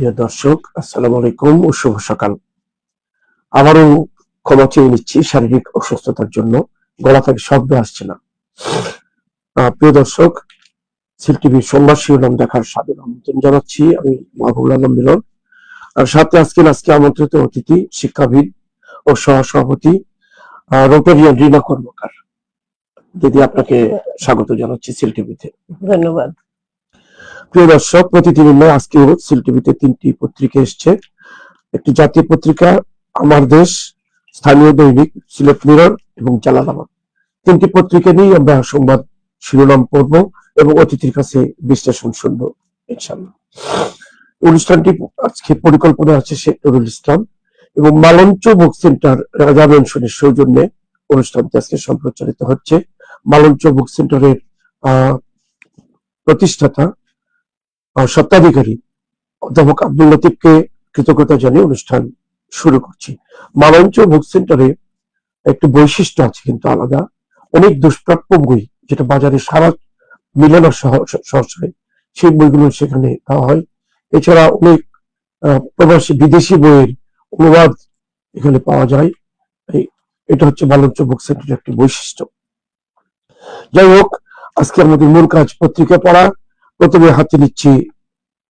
প্রিয় দর্শক, আসসালামু আলাইকুম ও শুভ সকাল। আবারও ক্ষমা চেয়ে নিচ্ছি, শারীরিক অসুস্থতার জন্য গলা থেকে শব্দ আসছে না। প্রিয় দর্শক, সিল টিভির সোমবার শিরোনাম দেখার স্বাধীন আমন্ত্রণ জানাচ্ছি আমি মাহবুল আলম মিলন। আর সাথে আজকে আজকে আমন্ত্রিত অতিথি শিক্ষাবিদ ও সহসভাপতি রোটারিয়ান রিনা কর্মকার। দিদি, আপনাকে স্বাগত জানাচ্ছি সিল টিভিতে। ধন্যবাদ। প্রিয় দর্শক প্রতিদিনের নয় আজকে সিল টিভিতে তিনটি পত্রিকা এসছে। একটি জাতীয় পত্রিকা, আমার দেশ, স্থানীয় দৈনিক সিলেট মিরর এবং জালালাবাদ তিনটি পত্রিকা নিয়ে আমরা সংবাদ শিরোনাম পড়ব এবং অতিথির কাছে বিশ্লেষণ শুনব ইনশাল্লাহ অনুষ্ঠানটি আজকে পরিকল্পনা আছে শেখ নুরুল ইসলাম এবং মালঞ্চ বুক সেন্টার রাজা মেনশনের সৌজন্যে অনুষ্ঠানটি আজকে সম্প্রচারিত হচ্ছে। মালঞ্চ বুক সেন্টারের প্রতিষ্ঠাতা আহ, স্বত্বাধিকারী অধ্যাপক আব্দুল লতিফকে কৃতজ্ঞতা জানিয়ে অনুষ্ঠান শুরু করছি। মালঞ্চ বুক সেন্টারে একটি বৈশিষ্ট্য আছে কিন্তু আলাদা। অনেক দুষ্প্রাপ্য বই যেটা বাজারে সারা মিলে না সহসায় সেই বইগুলো সেখানে দেওয়া হয়। এছাড়া অনেক প্রবাসী বিদেশি বইয়ের অনুবাদ এখানে পাওয়া যায়। এটা হচ্ছে মালঞ্চ বুক সেন্টারের একটি বৈশিষ্ট্য। যাই হোক আজকে আমাদের মূল কাজ পত্রিকা পড়া। প্রথমে হাতে নিচ্ছি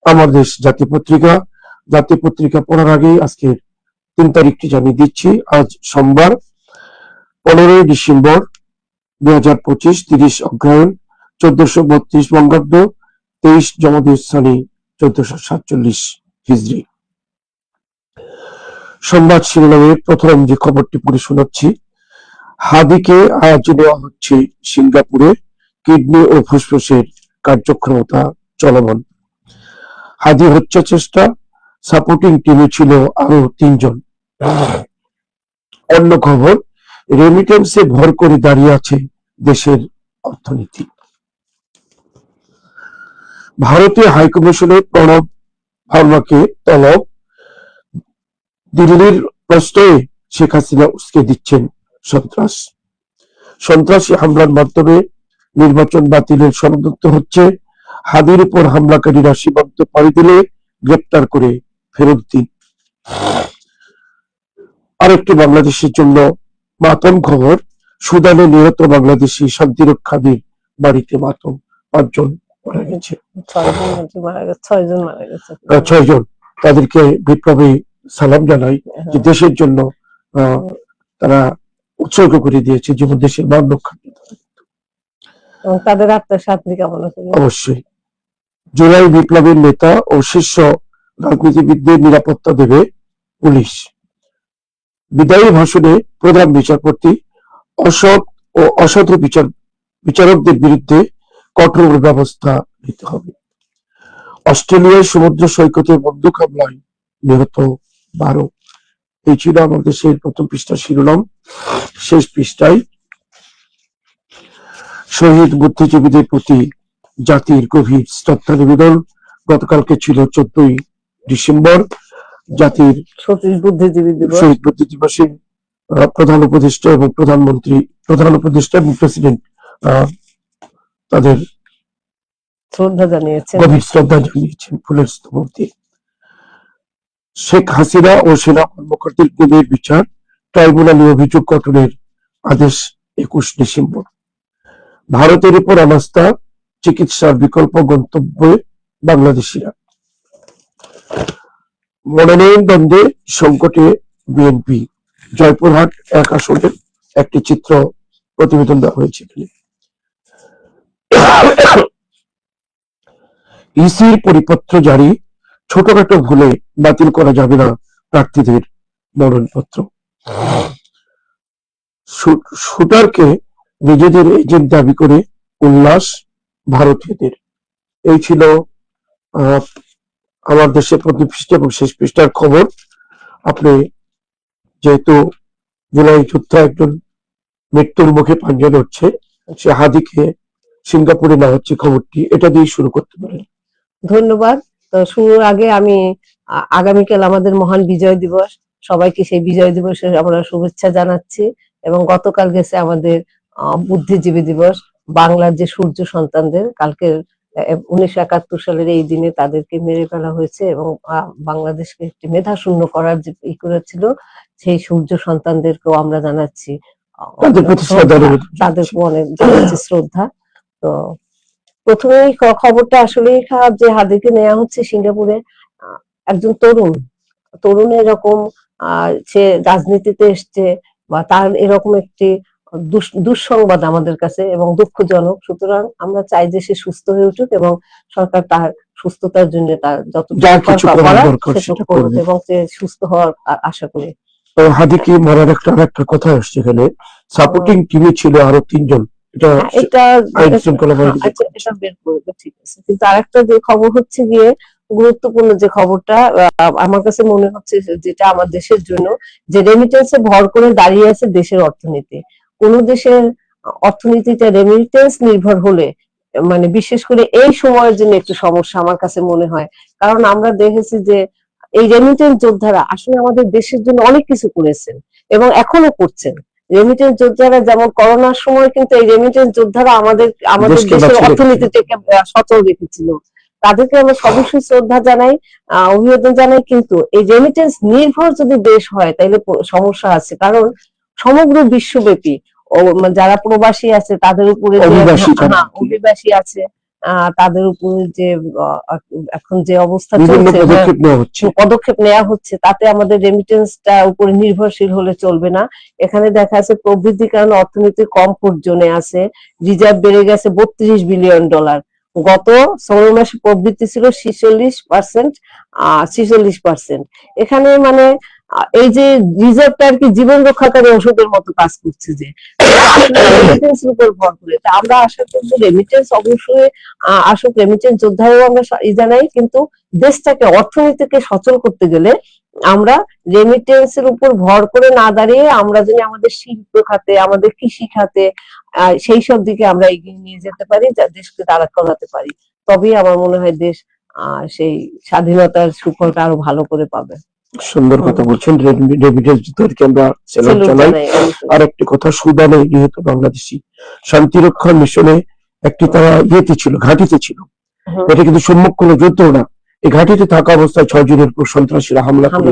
আমার দেশ জাতীয় পত্রিকা। জাতীয় পত্রিকা পড়ার আগে আজকের তিন তারিখটি জানিয়ে দিচ্ছি। আজ সোমবার, পনেরোই ডিসেম্বর দুই হাজার পঁচিশ, তিরিশ অগ্রহায়ণ, চোদ্দশো বত্রিশ বঙ্গাব্দ, তেইশ জমাদিউসানি চোদ্দশো সাতচল্লিশ হিজড়ি সংবাদ শিরোনামের প্রথম যে খবরটি পড়ে শোনাচ্ছি, হাদিকে আয়োজ নেওয়া হচ্ছে সিঙ্গাপুরে, কিডনি ও ফুসফুসের কার্যক্ষমতা চলমান। হাদি হত্যা চেষ্টা সাপোর্টিং টিমে ছিল আরও তিনজন। অন্য খবর রেমিটেন্সে ভর করে দাঁড়িয়ে আছে দেশের অর্থনীতি। ভারতীয় হাইকমিশনের প্রণব ভার্মাকে তলব। দিল্লির প্রশ্রয়ে শেখ হাসিনা উস্কে দিচ্ছেন সন্ত্রাস। সন্ত্রাসী হামলার মাধ্যমে নির্বাচন বাতিলের ষড়যন্ত্র হচ্ছে। হাদির উপর হামলাকারীরা সীমান্ত পাড়ি দিলে গ্রেপ্তার করে ফেরত দিন। আরেকটি বাংলাদেশের জন্য মাতম খবর সুদানে নিহত বাংলাদেশি শান্তিরক্ষাদের বাড়িতে মাতম পাঁচজন মারা গেছে। ছয়জন মারা গেছে? তাদেরকে বিপ্লবী সালাম জানাই যে হ্যাঁ, দেশের জন্য আহ, তারা উৎসর্গ করে দিয়েছে যেমন দেশের মান রক্ষা তাদের আত্মার শান্তি কামনা করি অবশ্যই। জুলাই বিপ্লবের নেতা ও শীর্ষ রাজনীতিবিদদের নিরাপত্তা দেবে পুলিশ। বিদায়ী ভাষণে প্রধান বিচারপতি, অসৎ ও অসাধু বিচার বিচারকদের বিরুদ্ধে কঠোর ব্যবস্থা নিতে হবে। অস্ট্রেলিয়ার সমুদ্র সৈকতে বন্দুক হামলায় নিহত বারো। এই ছিল আমাদের দেশের প্রথম পৃষ্ঠা শিরোনাম। শেষ পৃষ্ঠায় শহীদ বুদ্ধিজীবীদের প্রতি জাতির গভীর শ্রদ্ধা নিবেদন। গতকালকে ছিল চোদ্দই ডিসেম্বর জাতির শহীদ বুদ্ধি দিবসে। প্রধান উপদেষ্টা এবং প্রধানমন্ত্রী প্রধান উপদেষ্টা এবং প্রেসিডেন্ট তাদের শ্রদ্ধা জানিয়েছেন। গভীর শ্রদ্ধা জানিয়েছেন ফুলের স্তবক দিয়ে। শেখ হাসিনা ও সেনা কর্মকর্তার গুমের বিচার ট্রাইব্যুনালে অভিযোগ গঠনের আদেশ একুশ ডিসেম্বর। ভারতের উপর অনাস্থা চিকিৎসার বিকল্প গন্তব্যে বাংলাদেশিরা। মনোনয়ন দ্বন্দ্বে সংকটে বিএনপি। জয়পুরহাট এক আসনের একটি চিত্র প্রতিবেদন দেওয়া হয়েছে ইসির পরিপত্র জারি, ছোটখাটো ভুলে বাতিল করা যাবে না প্রার্থীদের মনোনয়নপত্র। শুটারকে নিজেদের এজেন্ট দাবি করে উল্লাস ভারতীয়দের এই ছিল আমার দেশের প্রথম পৃষ্ঠা এবং শেষ পৃষ্ঠার খবর। আপনি যেহেতু জুলাই যুদ্ধ একজন মৃত্যুর মুখে পাঞ্জা হচ্ছে সে হাদিকে সিঙ্গাপুরে না হচ্ছে খবরটি, এটা দিয়ে শুরু করতে পারেন। ধন্যবাদ। তো শুরুর আগে আমি আগামীকাল আমাদের মহান বিজয় দিবস, সবাইকে সেই বিজয় দিবসের আমরা শুভেচ্ছা জানাচ্ছি এবং গতকাল গেছে আমাদের বুদ্ধিজীবী দিবস বাংলার যে সূর্য সন্তানদের কালকের উনিশশো একাত্তর সালের এই দিনে তাদেরকে মেরে ফেলা হয়েছে এবং বাংলাদেশকে একটি মেধা শূন্য করার যে ই করেছিল সেই সূর্য সন্তানদেরকেও আমরা জানাচ্ছি। তাদের। তাদেরকে অনেক জানাচ্ছি শ্রদ্ধা। তো প্রথমেই খবরটা আসলেই খারাপ যে হাদিকে নেওয়া হচ্ছে সিঙ্গাপুরে একজন তরুণ। তরুণ এরকম সে রাজনীতিতে এসছে বা তার এরকম একটি দুঃসংবাদ আমাদের কাছে এবং দুঃখজনক। সুতরাং আমরা চাই যে সে সুস্থ হয়ে উঠুক এবং সরকার তার সুস্থতার জন্য তার যত। এবং সে সুস্থ হওয়ার আশা করি। হাদিকে মারার একটা আরেকটা কথা আসছে এখানে। সাপোর্টিং টিমে ছিল আরও তিনজন। এটা হ্যাঁ, এটা হ্যাঁ, আচ্ছা, এটা বের করবে ঠিক আছে। কিন্তু আরেকটা যে খবর হচ্ছে গিয়ে গুরুত্বপূর্ণ যে খবরটা আমার কাছে মনে হচ্ছে যেটা আমার দেশের জন্য যে রেমিটেন্সে ভর করে দাঁড়িয়ে আছে দেশের অর্থনীতি। কোন দেশের অর্থনীতিতে রেমিটেন্স নির্ভর হলে মানে বিশেষ করে এই সময়ের জন্য একটু সমস্যা আমার কাছে মনে হয়। কারণ আমরা দেখেছি যে এই রেমিটেন্স যোদ্ধারা আসলে আমাদের দেশের জন্য অনেক কিছু করেছেন এবং এখনও করছেন। রেমিটেন্স যোদ্ধারা যেমন করোনার সময় কিন্তু এই রেমিটেন্স যোদ্ধারা আমাদের আমাদের দেশের বাঁচিয়ে অর্থনীতিটাকে আহ, সচল রেখেছিল। তাদেরকে আমরা সবসময় শ্রদ্ধা জানাই অভিবাদন জানাই কিন্তু এই রেমিটেন্স নির্ভর যদি দেশ হয় তাহলে সমস্যা আছে। কারণ সমগ্র বিশ্বব্যাপী যারা প্রবাসী আছে তাদের উপরে অভিবাসী হ্যাঁ। অভিবাসী আছে তাদের উপরে যে এখন যে অবস্থা চলছে হ্যাঁ, পদক্ষেপ নেওয়া হচ্ছে তাতে আমাদের রেমিটেন্সটা উপরে নির্ভরশীল হলে চলবে না। এখানে দেখা যাচ্ছে প্রবৃদ্ধির কারণে অর্থনীতি কম জোনে আছে রিজার্ভ বেড়ে গেছে বত্রিশ বিলিয়ন ডলার গত ষোলো মাসে প্রবৃদ্ধি ছিল ছিচল্লিশ পার্সেন্ট আহ ছিচল্লিশ পার্সেন্ট এখানে মানে এই যে রিজার্ভটা আর কি জীবন রক্ষাকারী ওষুধের মতো কাজ করছে যে ভর করে। আমরা আশা করব রেমিটেন্স অবশ্যই আসুক। রেমিটেন্স যোদ্ধারও আমরা জানাই, কিন্তু দেশটাকে, অর্থনীতিকে সচল করতে গেলে আমরা রেমিটেন্স এর উপর ভর করে না দাঁড়িয়ে আমরা যদি আমাদের শিল্প খাতে, আমাদের কৃষি খাতে সেই সব দিকে আমরা এগিয়ে নিয়ে যেতে পারি, যা দেশকে দাঁড়া করাতে পারি। তবেই আমার মনে হয় দেশ সেই স্বাধীনতার সুফলটা আরও ভালো করে পাবে। সুন্দর কথা বলছেন। রেমিটেন্স যোদ্ধাদেরকে আমরা সেলুট জানাই আর একটি কথা সুদানে যেহেতু বাংলাদেশি শান্তিরক্ষা মিশনে একটি তারা ইয়েতে ছিল ঘাঁটিতে ছিল। এটা কিন্তু সম্মুখ কোনো যুদ্ধ না। এই ঘাটিতে থাকা অবস্থায় ছয় জনের উপর সন্ত্রাসীরা হামলা করে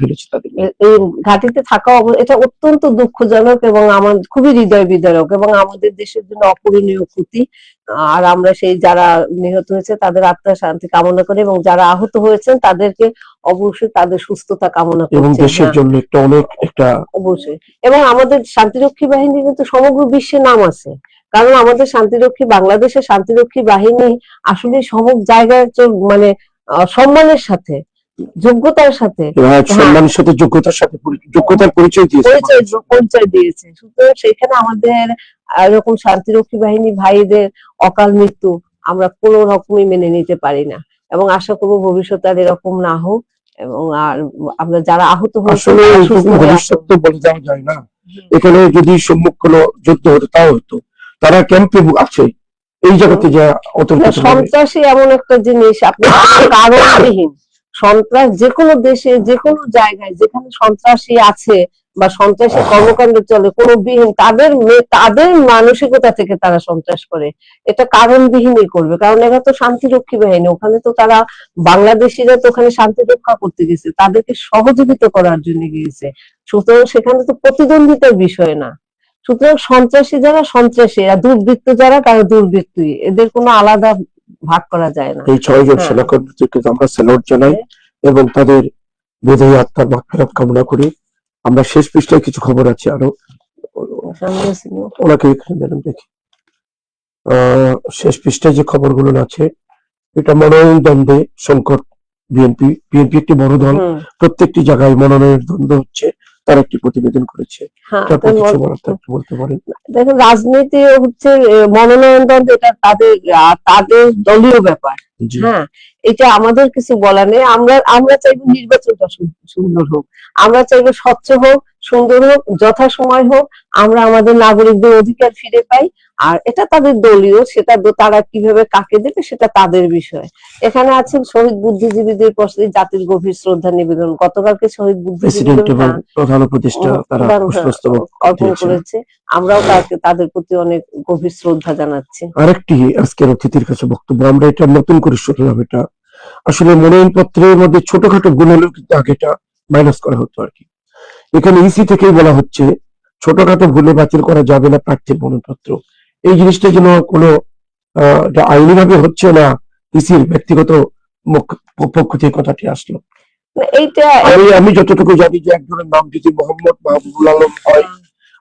ফেলেছে তাদের। এই ঘাটিতে থাকা এটা অত্যন্ত দুঃখজনক এবং আমার খুবই হৃদয় বিদারক এবং আমাদের দেশের জন্য অপূরণীয় ক্ষতি। আর আমরা সেই যারা নিহত হয়েছে তাদের আত্মার শান্তি কামনা করি এবং যারা আহত হয়েছেন তাদেরকে অবশ্যই তাদের সুস্থতা কামনা এবং দেশের জন্য একটা অনেক একটা অবশ্যই। এবং আমাদের শান্তিরক্ষী বাহিনী কিন্তু সমগ্র বিশ্বে নাম আছে। কারণ আমাদের শান্তিরক্ষী বাংলাদেশের শান্তিরক্ষী বাহিনী আসলে সমগ্র জায়গায় মানে সম্মানের সাথে যোগ্যতার সাথে সম্মানের সাথে যোগ্যতার সাথে যোগ্যতার পরিচয় দিয়েছে পরিচয় পরিচয় দিয়েছে। সুতরাং সেখানে আমাদের এরকম শান্তিরক্ষী বাহিনী ভাইদের অকাল মৃত্যু আমরা কোনো রকমই মেনে নিতে পারি না। এবং আশা করব ভবিষ্যতে আর এরকম না হোক এবং আর আমরা যারা আহত হয়েছে হয়ে বলে দেওয়া যায় না। এখানে যদি সম্মুখ কোনো যুদ্ধ হতো তাও হতো। তারা ক্যাম্পে আছে। এই জায়গাতে যা সন্ত্রাসী এমন একটা জিনিস আপনি কারণবিহীন। সন্ত্রাস যে কোনো দেশে যে কোনো জায়গায় যেখানে সন্ত্রাসী আছে বা সন্ত্রাসী কর্মকাণ্ড চলে কোনো বিহীন তাদের তাদের মানসিকতা থেকে তারা সন্ত্রাস করে। এটা কারণবিহীনই করবে। কারণ এরা তো শান্তিরক্ষী বাহিনী ওখানে তো তারা বাংলাদেশিরা তো ওখানে শান্তি রক্ষা করতে গেছে তাদেরকে সহযোগিতা করার জন্য গিয়েছে। সুতরাং সেখানে তো প্রতিদ্বন্দ্বিতার বিষয় না। সুতরাং সন্ত্রাসী যারা সন্ত্রাসী এরা দুর্বৃত্ত যারা তারা দুর্বৃত্তই। এদের কোনো আলাদা ভাগ করা যায় না। এই ছয়জন হ্যাঁ। সেনাকর্মীদেরকে আমরা স্যালুট জানাই এবং তাদের বোধহয় আত্মার মাফেরাত কামনা করি। আমরা শেষ পৃষ্ঠায় কিছু খবর আছে আরও। ওনাকে এখানে দেন দেখি। আহ, শেষ পৃষ্ঠায় যে খবরগুলো আছে এটা মনোনয়ন দ্বন্দ্বে সংকট বিএনপি বিএনপি একটি বড় দল। প্রত্যেকটি জায়গায় মনোনয়নের দ্বন্দ্ব হচ্ছে। তার একটি প্রতিবেদন করেছে। হ্যাঁ, দেখেন রাজনীতি হচ্ছে এ, মনোনয়ন দ্বন্দ্ব এটা তাদের তাদের দলীয় ব্যাপার। হ্যাঁ এটা আমাদের কিছু বলার নেই। আমরা আমরা চাইব নির্বাচনটা সুন্দর হোক। আমরা চাইব স্বচ্ছ হোক সুন্দর হোক যথাসময় হোক। আমরা আমাদের নাগরিকদের অধিকার ফিরে পাই। আর এটা তাদের দলীয় সেটা তারা কীভাবে কাকে দেবে সেটা তাদের বিষয়। এখানে আছেন শহীদ বুদ্ধিজীবীদের প্রতি জাতির গভীর শ্রদ্ধা নিবেদন। গতকালকে শহীদ বুদ্ধিজীবীদের প্রধান উপদেষ্টা তারা অর্পণ করেছে। আমরাও তাকে তাদের প্রতি অনেক গভীর শ্রদ্ধা জানাচ্ছি। আরেকটি আজকের অতিথির কাছে বক্তব্য আমরা এটা নতুন করে শুনলাম এটা। আসলে মনোনয়ন পত্রের মধ্যে ছোটখাটো গুণ হলেও কিন্তু আগে এটা মাইনাস করা হতো আর কি। এখানে ইসি থেকেই বলা হচ্ছে ছোটখাটো ভুলে বাতিল করা যাবে না প্রার্থীর মনোনয়নপত্র। এই জিনিসটা যেন কোনো আইনিভাবে হচ্ছে না ইসির ব্যক্তিগত পক্ষ থেকে কথাটি আসলো। এইটা আমি আমি যতটুকু জানি যে একজনের নাম যদি মোহাম্মদ মাহবুবুল আলম হয়।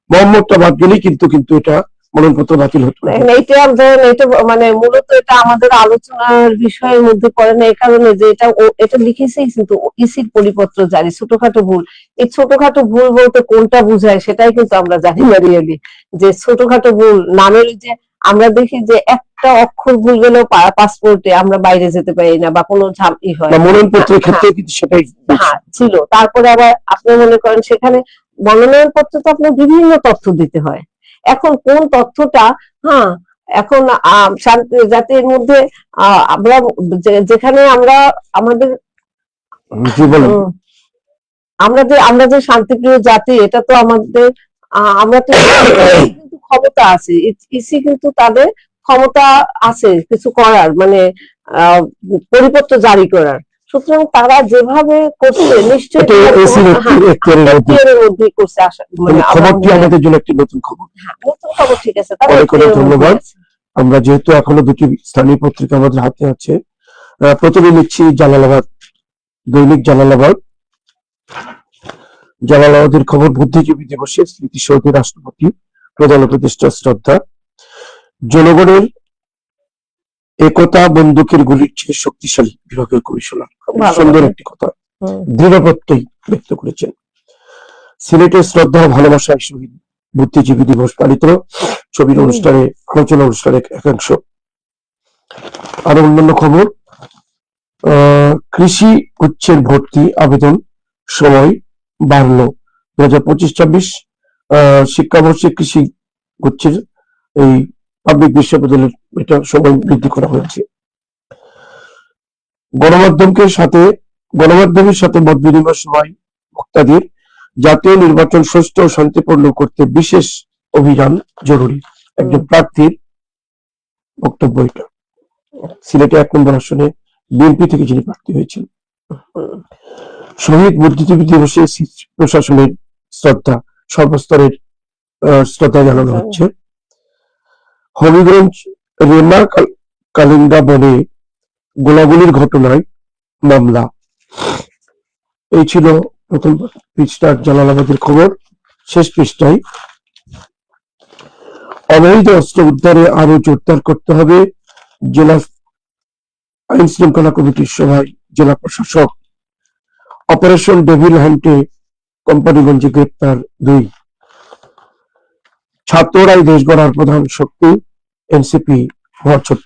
মোহাম্মদটা বাদ গেলেই কিন্তু কিন্তু এটা মনোনয়নপত্র বাতিল হতো না। এইটা ধরেন এটা মানে মূলত এটা আমাদের আলোচনার বিষয়ের মধ্যে পড়ে না এই কারণে যে এটা এটা লিখেছেই কিন্তু ইসির পরিপত্র জারি ছোটখাটো ভুল। এই ছোটখাটো ভুল বলতে কোনটা বুঝায় সেটাই কিন্তু আমরা জানি না রিয়েলি যে ছোটখাটো ভুল নামের যে আমরা দেখি যে একটা অক্ষর ভুল গেলেও পাসপোর্টে আমরা বাইরে যেতে পারি না বা কোনো ঝাম হয় মনোনয়নপত্রের হ্যাঁ, ক্ষেত্রে কিন্তু সেটাই হ্যাঁ ছিল। তারপরে আবার আপনি মনে করেন সেখানে মনোনয়ন পত্র তো আপনার বিভিন্ন তথ্য দিতে হয়। এখন কোন তথ্যটা হ্যাঁ এখন আহ, শান্তি জাতির মধ্যে আহ, আমরা যেখানে আমরা আমাদের আমরা যে আমরা যে শান্তিপ্রিয় জাতি এটা তো আমাদের আমরা তো কিন্তু ক্ষমতা আছে। ইসি কিন্তু তাদের ক্ষমতা আছে কিছু করার মানে আহ, পরিপত্র জারি করার। সুতরাং তারা যেভাবে করছে নিশ্চয়ই হ্যাঁ, এখতিয়ারের মধ্যে করছে আশা মানে খবরটি আমাদের জন্য একটি নতুন খবর? হ্যাঁ, নতুন খবর ঠিক আছে অনেক অনেক ধন্যবাদ। আমরা যেহেতু এখনও দুটি স্থানীয় পত্রিকা আমাদের হাতে আছে প্রথমে নিচ্ছি জালালাবাদ দৈনিক জালালাবাদ। জালালাবাদের খবর বুদ্ধিজীবী দিবসে স্মৃতিসৌধে রাষ্ট্রপতি প্রধান উপদেষ্টা শ্রদ্ধা। জনগণের একতা বন্দুকের গুলির চেয়ে শক্তিশালী কমিশনার। খুব সুন্দর একটি কথা। দৃঢ় প্রত্যয় ব্যক্ত করেছেন। সিলেটের শ্রদ্ধা ভালোবাসায় শহীদ বুদ্ধিজীবী দিবস পালিত ছবির অনুষ্ঠানে আলোচনা অনুষ্ঠানের একাংশ। আরও অন্যান্য খবর আহ, কৃষি উচ্চের ভর্তি আবেদন সময় বাড়লো। দু হাজার পঁচিশ ছাব্বিশ শিক্ষাবর্ষে কৃষি উচ্চের এই পাবলিক বিশ্ববিদ্যালয়ের এটা সময় বৃদ্ধি করা হয়েছে। গণমাধ্যমকে সাথে, গণমাধ্যমের সাথে মত বিনিময় সময় বক্তাদের জাতীয় নির্বাচন সুষ্ঠু ও শান্তিপূর্ণ করতে বিশেষ অভিযান জরুরি। একজন প্রার্থীর বক্তব্য এটা। সিলেটে এক নম্বর আসনে বিএনপি থেকে যিনি প্রার্থী হয়েছেন। শহীদ বুদ্ধিজীবী দিবসে প্রশাসনের শ্রদ্ধা, সর্বস্তরের শ্রদ্ধা জানানো হচ্ছে। হবিগঞ্জ রেমা কালিন্দা বনে গোলাগুলির ঘটনায় মামলা। এই ছিল প্রথম পৃষ্ঠার জালালাবাদের খবর। শেষ পৃষ্ঠায়। অবৈধ অস্ত্র উদ্ধারে আরও জোরদার করতে হবে জেলা আইন শৃঙ্খলা কমিটির সভায় জেলা প্রশাসক। অপারেশন ডেভিল হ্যান্টে কোম্পানিগঞ্জে গ্রেপ্তার দুই। ছাত্ররাই দেশ গড়ার প্রধান শক্তি এনসিপি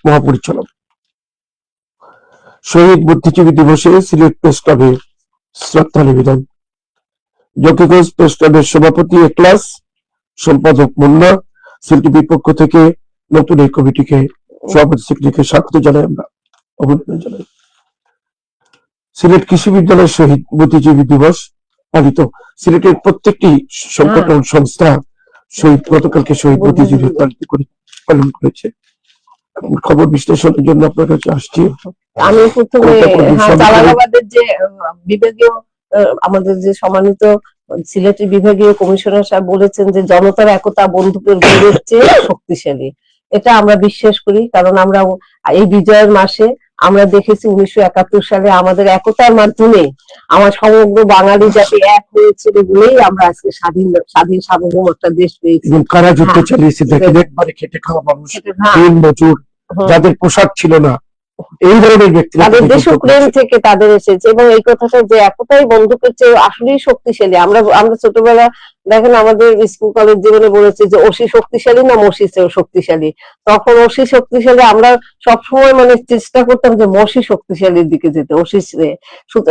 মহাপরিচালক। শহীদ বুদ্ধিজীবী দিবসে সিলেট প্রেস ক্লাবে শ্রদ্ধা নিবেদন। জকিগঞ্জ প্রেস ক্লাবের সভাপতি একলাস সম্পাদক মুন্না সিলটিপির পক্ষ থেকে নতুন এই কমিটিকে সভাপতি সেক্রেটারিকে স্বাগত জানাই আমরা অভিনন্দন জানাই। সিলেট কৃষি বিদ্যালয় শহীদ বুদ্ধিজীবী দিবস পালিত। সিলেটের প্রত্যেকটি সংগঠন সংস্থা শহীদ গতকালকে শহীদ বুদ্ধিজীবী পালন করেছে। খবর বিশ্লেষণের জন্য আপনার কাছে আসছি। আমি প্রথমে হ্যাঁ জালালাবাদের যে বিভাগীয় আমাদের যে সম্মানিত সিলেটের বিভাগীয় কমিশনার সাহেব বলেছেন যে জনতার একতা বন্ধুকের গুলির চেয়ে শক্তিশালী। এটা আমরা বিশ্বাস করি কারণ আমরা এই বিজয়ের মাসে আমরা দেখেছি উনিশশো একাত্তর সালে আমাদের একতার মাধ্যমে আমার সমগ্র বাঙালি জাতি এক হয়েছিল বলেই আমরা আজকে স্বাধীন স্বাধীন সার্বভৌম একটা দেশ পেয়েছি। কারা যুদ্ধ হ্যাঁ। চালিয়েছে দেখেন একবারে খেটে খাওয়া মানুষ। হ্যাঁ, যাদের পোশাক ছিল না এই ধরনের ব্যক্তিরা তাদের দেশপ্রেম থেকে তাদের এসেছে এবং এই কথাটা যে বন্ধুকের চেয়ে আসলেই শক্তিশালী। আমরা আমরা ছোটবেলা দেখেন আমাদের স্কুল কলেজ জীবনে বলেছে যে ওসি শক্তিশালী না মসি শক্তিশালী। তখন ওসি শক্তিশালী আমরা সবসময় মানে চেষ্টা করতাম যে মসি শক্তিশালীর দিকে যেতে ওসি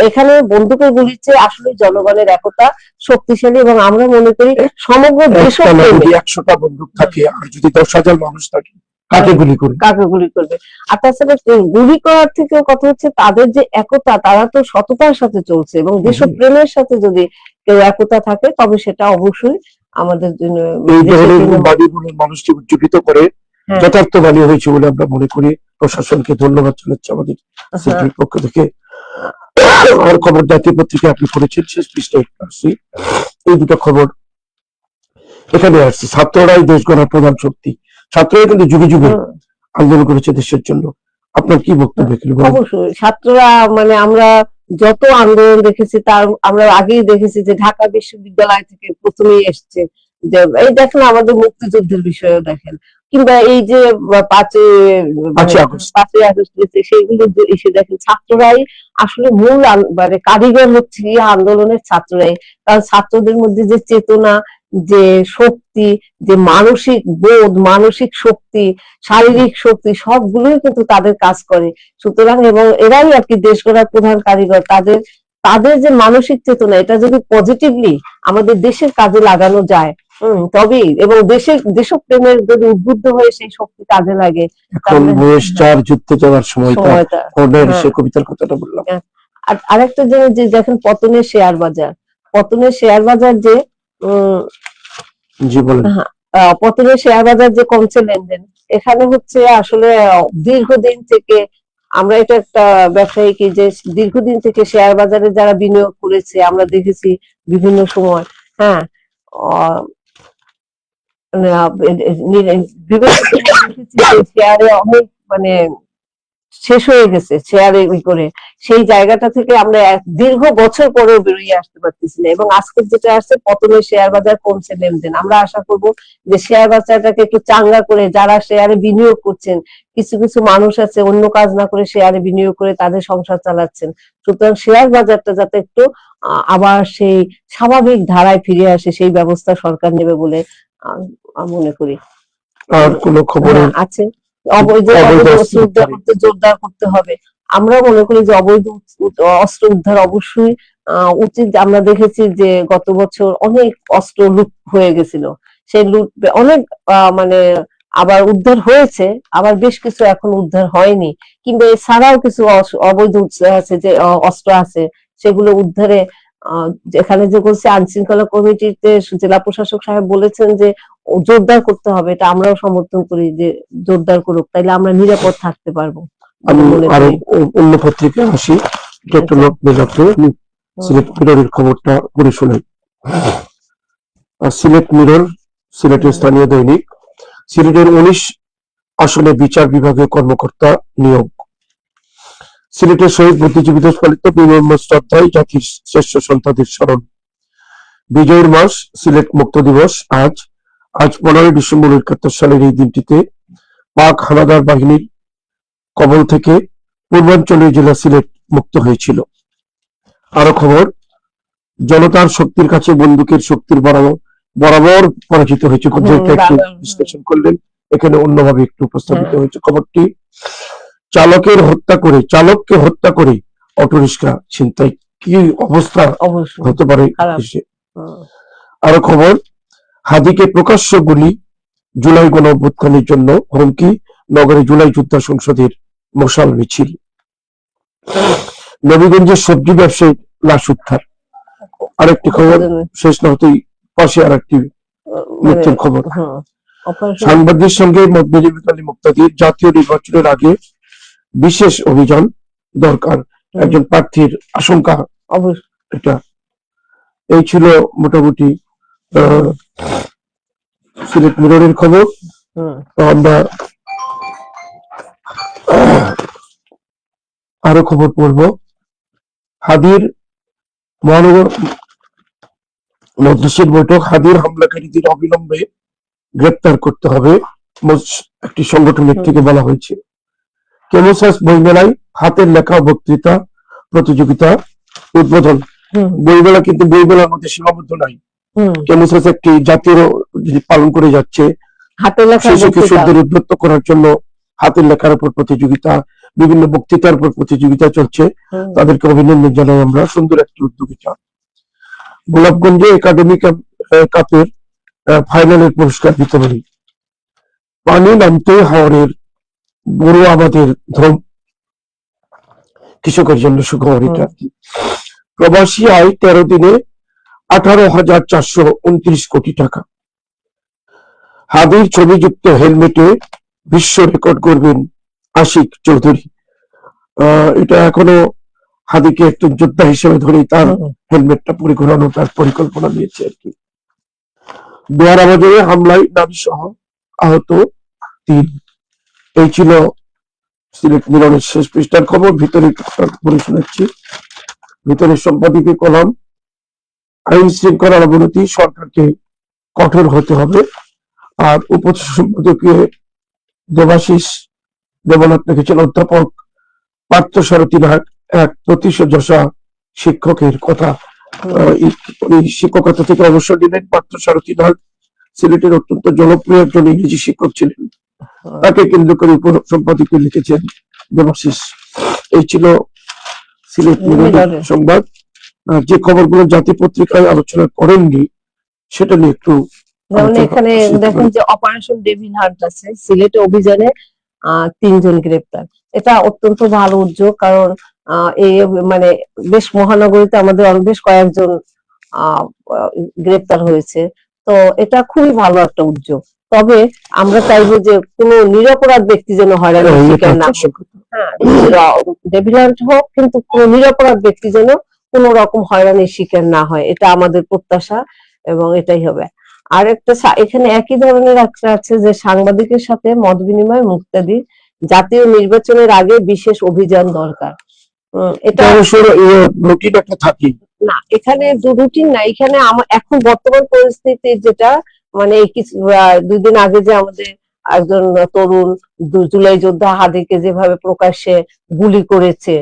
এখানে বন্দুকের গুলির চেয়ে আসলে জনগণের একতা শক্তিশালী এবং আমরা মনে করি সমগ্র না একশোটা বন্দুক থাকে আর যদি দশ হাজার মানুষ থাকে কাকে গুলি করে কাকে গুলি করবে? আর তাছাড়া গুলি করার থেকেও কথা হচ্ছে তাদের যে একতা তারা তো সততার সাথে চলছে এবং দেশপ্রেমের সাথে যদি কেউ একতা থাকে তবে সেটা অবশ্যই আমাদের জন্য মানুষকে উজ্জীবিত করে হ্যাঁ। যথার্থ বাণী হয়েছে বলে আমরা মনে করি। প্রশাসনকে ধন্যবাদ জানাচ্ছি আমাদের সিটির পক্ষ থেকে। আর খবর জাতীয় পত্রিকা আপনি করেছেন শেষ পৃষ্ঠায় আসছি। এই দুটো খবর এখানে আসছে। ছাত্ররাই দেশ গড়ার প্রধান শক্তি। ছাত্ররা কিন্তু যুগে যুগে আন্দোলন করেছে দেশের জন্য। আপনার কি বক্তব্য অবশ্যই ছাত্ররা মানে আমরা যত আন্দোলন দেখেছি তার আমরা আগেই দেখেছি যে ঢাকা বিশ্ববিদ্যালয় থেকে প্রথমেই এসছে যে এই দেখেন আমাদের মুক্তিযুদ্ধের বিষয়েও দেখেন। কিংবা এই যে পাঁচই মানে পাঁচই আগস্ট। সেইগুলো এসে দেখেন ছাত্ররাই আসলে মূল মানে কারিগর হচ্ছে আন্দোলনের ছাত্ররাই। কারণ ছাত্রদের মধ্যে যে চেতনা যে শক্তি যে মানসিক বোধ মানসিক শক্তি শারীরিক শক্তি সবগুলোই কিন্তু তাদের কাজ করে। সুতরাং এবং এরাই আর কি দেশ গড়ার প্রধান কারিগর। তাদের তাদের যে মানসিক চেতনা এটা যদি পজিটিভলি আমাদের দেশের কাজে লাগানো যায় হম তবেই এবং দেশের দেশপ্রেমের যদি উদ্বুদ্ধ হয়ে সেই শক্তি কাজে লাগে এখন তাহলে- বয়স চার যুদ্ধে যাওয়ার সময়টা সময়টা হ্যাঁ। সে কবিতার কথাটা বললাম। আর আরেকটা জিনিস যে দেখেন পতনের শেয়ার বাজার। পতনের শেয়ার বাজার যে জি বলেন। আহ, পতনের শেয়ার বাজার যে কমছে লেনদেন এখানে হচ্ছে আসলে দীর্ঘদিন থেকে আমরা এটা একটা ব্যবসায়ী কি যে দীর্ঘদিন থেকে শেয়ার বাজারে যারা বিনিয়োগ করেছে আমরা দেখেছি বিভিন্ন সময় হ্যাঁ মানে, বিভিন্ন দেখেছি শেয়ারে অনেক মানে শেষ হয়ে গেছে শেয়ারে ই করে। সেই জায়গাটা থেকে আমরা দীর্ঘ বছর পরেও বেরিয়ে আসতে পারতেছি না এবং আজকে যেটা আসছে পতনের শেয়ার বাজার কমছে লেনদেন। আমরা আশা করব যে শেয়ার বাজারটাকে একটু চাঙ্গা করে যারা শেয়ারে বিনিয়োগ করছেন কিছু কিছু মানুষ আছে অন্য কাজ না করে শেয়ারে বিনিয়োগ করে তাদের সংসার চালাচ্ছেন। সুতরাং শেয়ার বাজারটা যাতে একটু আবার সেই স্বাভাবিক ধারায় ফিরে আসে সেই ব্যবস্থা সরকার নেবে বলে মনে করি। আর কোন খবরে? হ্যাঁ, আছে। অবৈধ অস্ত্র উদ্ধার করতে জোরদার করতে হবে। আমরা মনে করি যে অবৈধ অস্ত্র উদ্ধার অবশ্যই আহ, উচিত। আমরা দেখেছি যে গত বছর অনেক অস্ত্র লুট হয়ে গেছিল। সেই লুট অনেক আহ, মানে আবার উদ্ধার হয়েছে আবার বেশ কিছু এখন উদ্ধার হয়নি। কিংবা এছাড়াও কিছু অবৈধ আছে যে অস্ত্র আছে সেগুলো উদ্ধারে যেখানে যে বলছে আইন শৃঙ্খলা কমিটিতে জেলা প্রশাসক সাহেব বলেছেন যে জোরদার করতে হবে এটা আমরাও সমর্থন করি যে জোরদার করুক তাইলে আমরা নিরাপদ থাকতে পারব আরও অন্য পত্রিকায় আসি মেলাতে আমি সিলেট মিররের খবরটা পড়ে শোনাই আর সিলেট মিরর সিলেটের স্থানীয় দৈনিক সিলেটের উনিশ আসনে বিচার বিভাগে কর্মকর্তা নিয়োগ। সিলেটের শহীদ বুদ্ধিজীবী দিবস পালিত বিনম্র শ্রদ্ধায় জাতির শ্রেষ্ঠ সন্তানদের স্মরণ। বিজয়ের মাস সিলেট মুক্ত দিবস আজ আজ পনেরোই ডিসেম্বর একাত্তর সালের এই দিনটিতে পাক হানাদার বাহিনীর কবল থেকে পূর্বাঞ্চলীয় জেলা সিলেট মুক্ত হয়েছিল। আরও খবর জনতার শক্তির কাছে বন্দুকের শক্তির বরাবর বরাবর পরাজিত হয়েছে। একটু বিশ্লেষণ করলেন এখানে অন্যভাবে একটু উপস্থাপিত হ্যাঁ। হয়েছে। খবরটি চালকের হত্যা করে চালককে হত্যা করে অটোরিক্সা ছিনতাই। কি অবস্থা? হতে পারে? আরও খবর হাদিকে প্রকাশ্য গুলি জুলাই গণ অভ্যুত্থানের জন্য হুমকি নগরে জুলাই যোদ্ধা সংসদের মশাল মিছিল। নবীগঞ্জের সবজি ব্যবসায়ী লাশ উদ্ধার। আরেকটি খবর শেষ না হতেই পাশে আর একটি মানে, মৃত্যুর খবর। সাংবাদিক সঙ্গে মধ্যজীবী আলী মুক্তাদির জাতীয় নির্বাচনের আগে বিশেষ অভিযান দরকার। একজন প্রার্থীর আশঙ্কা এটা। এই ছিল মোটামুটি সিলেট মিররের খবর। আমরা আরও খবর পড়ব। হাদির মহানগর মধ্যশের বৈঠক হাদির হামলাকারীদের অবিলম্বে গ্রেপ্তার করতে হবে। একটি সংগঠনের থেকে বলা হয়েছে। কেমোসাস বইমেলায় হাতের লেখা বক্তৃতা প্রতিযোগিতা উদ্বোধন। বইমেলা কিন্তু বইমেলার মধ্যে সীমাবদ্ধ নাই। কেমোসাস একটি জাতীয় পালন করে যাচ্ছে। শিশু কিশোরদের উদ্বুদ্ধ করার জন্য হাতের লেখার উপর প্রতিযোগিতা বিভিন্ন বক্তৃতার উপর প্রতিযোগিতা চলছে। তাদেরকে অভিনন্দন জানাই আমরা। সুন্দর একটি উদ্যোগিতা গোলাপগঞ্জে একাডেমি কাপের ফাইনালের পুরস্কার বিতরণী। পানি নামতে হাওরের বড় আমাদের ধর্ম কৃষকের জন্য সুখবর এটা প্রবাসী আয় তেরো দিনে আঠারো হাজার চারশো উনত্রিশ কোটি টাকা। হাদির ছবিযুক্ত হেলমেটে বিশ্ব রেকর্ড করবেন আশিক চৌধুরী। আহ, এটা এখনও হাদিকে একজন যোদ্ধা হিসেবে ধরেই তার হেলমেটটা পরে ঘোরানো তার পরিকল্পনা নিয়েছে আর কি। দোয়ারা বাজারে হামলায় নারী সহ আহত তিন। এই ছিল সিলেট মিলনের শেষ পৃষ্ঠার খবর। ভিতরে পড়ে শোনাচ্ছি। ভিতরে সম্পাদকীয় কলাম। আইন শৃঙ্খলার অবনতি সরকারকে কঠোর হতে হবে। আর উপ সম্পাদকীয় দেবাশিস দেবনাথ লিখেছেন, অধ্যাপক পার্থ সারথী নাগ এক প্রতিশযশা শিক্ষকের কথা। শিক্ষকতা থেকে অবসর নিলেন। পার্থ সারথী নাগ সিলেটের অত্যন্ত জনপ্রিয় একজন ইংরেজি শিক্ষক ছিলেন। তাকে কেন্দ্র করে উপ সম্পাদকীয় লিখেছেন দেবাশিস। এই ছিল সিলেট। সংবাদ। যে খবরগুলো জাতি পত্রিকায় আলোচনা করেননি সেটা নিয়ে একটু এখানে দেখেন যে অপারেশন ডেভিল হান্ট আছে সিলেটে অভিযানে তিনজন গ্রেপ্তার। এটা অত্যন্ত ভালো উদ্যোগ কারণ এই মানে বেশ মহানগরীতে আমাদের বেশ কয়েকজন গ্রেপ্তার হয়েছে। তো এটা খুবই ভালো একটা উদ্যোগ। তবে আমরা চাইব যে কোনো নিরপরাধ ব্যক্তি যেন হয়রানির এই শিকার না হ্যাঁ। হোক কিন্তু কোনো নিরপরাধ ব্যক্তি যেন কোনো রকম হয়রানির শিকার না হয় এটা আমাদের প্রত্যাশা এবং এটাই হবে। আর একটা এখানে একই ধরনের একটা আছে যে সাংবাদিকের সাথে মত বিনিময় মুক্তাদি জাতীয় নির্বাচনের আগে বিশেষ অভিযান দরকার। এটা রুটিন একটা থাকে না এখানে রুটিন না এখানে এখন বর্তমান পরিস্থিতি যেটা মানে এই কিছু দুদিন আগে যে আমাদের একজন তরুণ জুলাই যোদ্ধা হাদিকে যেভাবে প্রকাশ্যে গুলি করেছে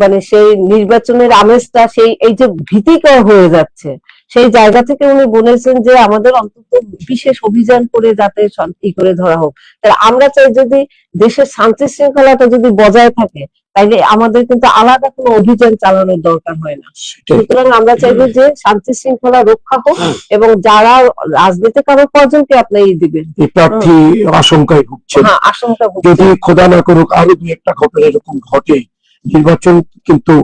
মানে সেই নির্বাচনের আমেজটা সেই, এই যে ভীতিকর হয়ে যাচ্ছে। সেই জায়গা থেকে উনি বলেছেন যে আমাদের অন্তত বিশেষ অভিযান করে যাতে ই করে ধরা হোক। তাহলে আমরা চাই যদি দেশের শান্তি শৃঙ্খলাটা যদি বজায় থাকে তাইলে আমাদের কিন্তু আলাদা কোনো অভিযান চালানোর দরকার হয় না। সুতরাং আমরা চাইব যে শান্তি শৃঙ্খলা রক্ষা হোক এবং যারা রাজনীতি আরও কজনকে আপনি ই দিবেন। প্রার্থী আশঙ্কায় ভুগছেন। হ্যাঁ আশঙ্কা যদি। খোদা না করুক আরও দুই একটা ঘটনা এরকম ঘটে নির্বাচন কিন্তু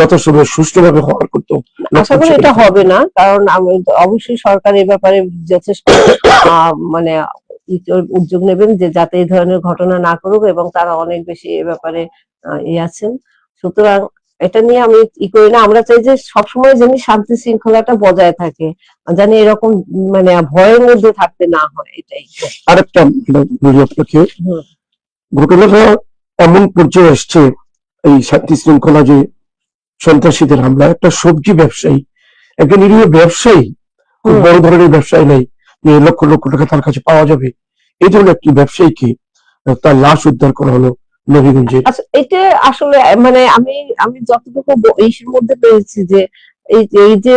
যথাসময়ে সুষ্ঠুভাবে হওয়ার করতো আশা করি এটা হবে না কারণ আমি অবশ্যই সরকার এই ব্যাপারে যথেষ্ট মানে উদ্যোগ নেবেন যে যাতে এই ধরনের ঘটনা না করুক এবং তারা অনেক বেশি এ ব্যাপারে ই আছেন সুতরাং এটা নিয়ে আমি ই করি না আমরা চাই যে সবসময় যেন শান্তি শৃঙ্খলাটা বজায় থাকে জানি এরকম মানে ভয়ের মধ্যে থাকতে না হয় এটাই আরেকটা আপনাকে। ঘটনাটা এমন পর্যায়ে এসছে এই শান্তি শৃঙ্খলা যে সন্ত্রাসীদের হামলা একটা সবজি ব্যবসায়ী একটা নিরীহ ব্যবসায়ী খুব বড় ধরনের ব্যবসায়ী নাই যে লক্ষ লক্ষ টাকা তার কাছে পাওয়া যাবে। এই ধরনের একটি ব্যবসায়ীকে তার লাশ উদ্ধার করা হলো নবীগঞ্জে আচ্ছা এটা আসলে মানে আমি আমি যতটুকু এইসের মধ্যে পেয়েছি যে এই এই যে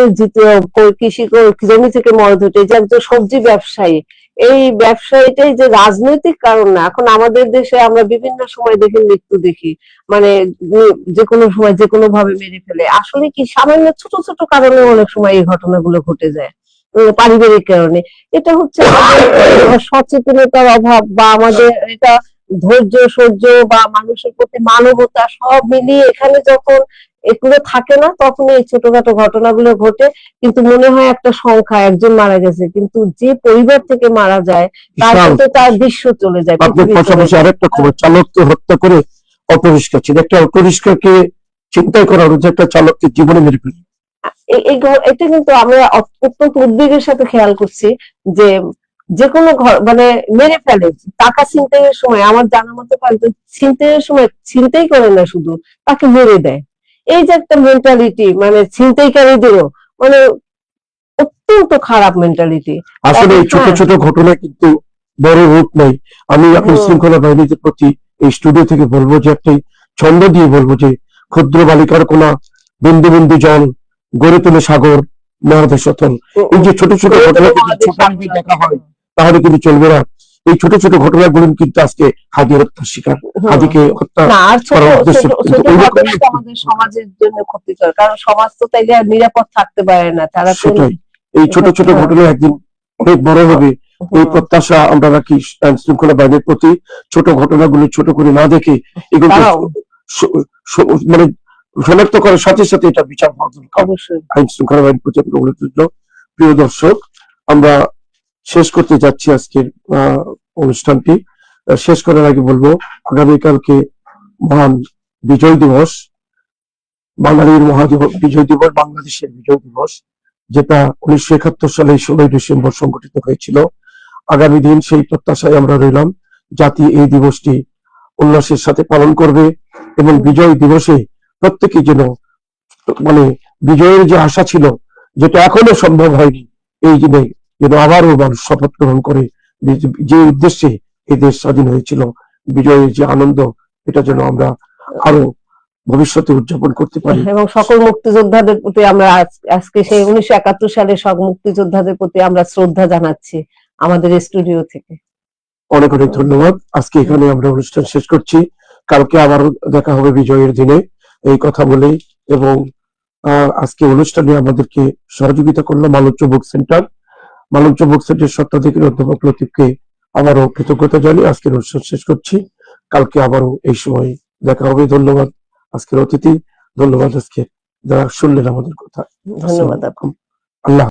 কৃষি জমি থেকে মরদ হচ্ছে এই যে একজন সবজি ব্যবসায়ী এই ব্যবসায়ীটাই যে রাজনৈতিক কারণ না, এখন আমাদের দেশে আমরা বিভিন্ন সময় দেখি মৃত্যু দেখি মানে যে কোনো সময় যে কোনো ভাবে মেরে ফেলে। আসলে কি সামান্য ছোট ছোট কারণে অনেক সময় এই ঘটনাগুলো ঘটে যায় পারিবারিক কারণে। এটা হচ্ছে সচেতনতার অভাব বা আমাদের এটা ধৈর্য, সহ্য বা মানুষের প্রতি মানবতা সব মিলিয়ে এখানে যখন এগুলো থাকে না তখন এই ছোটখাটো ঘটনাগুলো ঘটে কিন্তু মনে হয় একটা সংখ্যা একজন মারা গেছে কিন্তু যে পরিবার থেকে মারা যায় তার। কিন্তু তার বিশ্ব চলে যায় পাশাপাশি আরেকটা খবর চালককে হত্যা করে অটোরিক্সা ছিল একটা অটোরিক্সাকে চিন্তাই করা যে একটা চালককে জীবনে মেরে ফেলে এটা কিন্তু আমরা অত- অত্যন্ত উদ্বেগের সাথে খেয়াল করছি যে যে কোনো ঘর মানে মেরে ফেলে টাকা ছিনতাইয়ের সময় আমার জানা মতো কিন্তু ছিনতাইয়ের সময় ছিনতাই করে না শুধু তাকে মেরে দেয়। এই যে একটা মেন্টালিটি মানে ছিনতাইকারীদেরও মানে অত্যন্ত খারাপ মেন্টালিটি আসলে এই ছোট হ্যাঁ। ছোট ঘটনা কিন্তু বড় রূপ নেই আমি হুম। শৃঙ্খলা বাহিনীদের প্রতি এই স্টুডিও থেকে বলব যে একটি ছন্দ দিয়ে বলব যে ক্ষুদ্র বালিকার কোনা বিন্দু বিন্দু জল গড়ে তোলে সাগর মহাদেশ এই যে ছোট ছোট ঘটনা দেখা হয় তাহলে কিন্তু চলবে না। এই ছোট ছোট ঘটনাগুলো কিন্তু আজকে হাদির হত্যার শিকার হাদিকে হত্যা আমাদের সমাজের জন্য ক্ষতিকর কারণ সমাজ তো তাইলে নিরাপদ থাকতে পারে না তারা সেটাই। এই ছোট ছোট হ্যাঁ। ঘটনা একদিন অনেক বড় হবে। এই প্রত্যাশা আমরা রাখি আইন শৃঙ্খলা বাহিনীর প্রতি। ছোট ঘটনাগুলো ছোট করে না দেখে এগুলো মানে শনাক্ত করার সাথে সাথে এটা বিচার হওয়া দরকার। আইন শৃঙ্খলা বাহিনীর প্রতি আমরা অনুরোধ প্রিয় দর্শক আমরা শেষ করতে যাচ্ছি আজকের অনুষ্ঠানটি। শেষ করার আগে বলব, আগামীকালকে মহান বিজয় দিবস, বাঙালির মহাদিবস বিজয় দিবস, বাংলাদেশের বিজয় দিবস, যেটা উনিশশো একাত্তর সালে ষোলোই ডিসেম্বর সংগঠিত হয়েছিল। আগামী দিন সেই প্রত্যাশায় আমরা রইলাম, জাতি এই দিবসটি উল্লাসের সাথে পালন করবে এবং বিজয় দিবসে প্রত্যেকে যেন মানে বিজয়ের যে আশা ছিল, যেটা এখনও সম্ভব হয়নি, এই দিনে যেন আবারও মানুষ শপথ গ্রহণ করে যে- উদ্দেশ্যে এই দেশ স্বাধীন হয়েছিল বিজয়ের যে আনন্দ এটা যেন আমরা আরও ভবিষ্যতে উদযাপন করতে পারি। এবং সকল মুক্তিযোদ্ধাদের প্রতি আমরা আজকে সেই উনিশশো একাত্তর সালে সব মুক্তিযোদ্ধাদের প্রতি আমরা শ্রদ্ধা জানাচ্ছি আমাদের স্টুডিও থেকে। অনেক অনেক ধন্যবাদ। আজকে এখানে আমরা অনুষ্ঠান শেষ করছি। কালকে আবারও দেখা হবে বিজয়ের দিনে এই কথা বলেই এবং আজকে অনুষ্ঠানে আমাদেরকে সহযোগিতা করল মালঞ্চ বুক সেন্টার। মালঞ্চ বুক সেন্টার সত্ত্বাধিকারী অধ্যাপক লতিফকে আবারও কৃতজ্ঞতা জানিয়ে আজকের অনুষ্ঠান শেষ করছি। কালকে আবারও এই সময় দেখা হবে। ধন্যবাদ আজকের অতিথি। ধন্যবাদ আজকে যারা শুনলেন আমাদের কথা। ধন্যবাদ আল্লাহ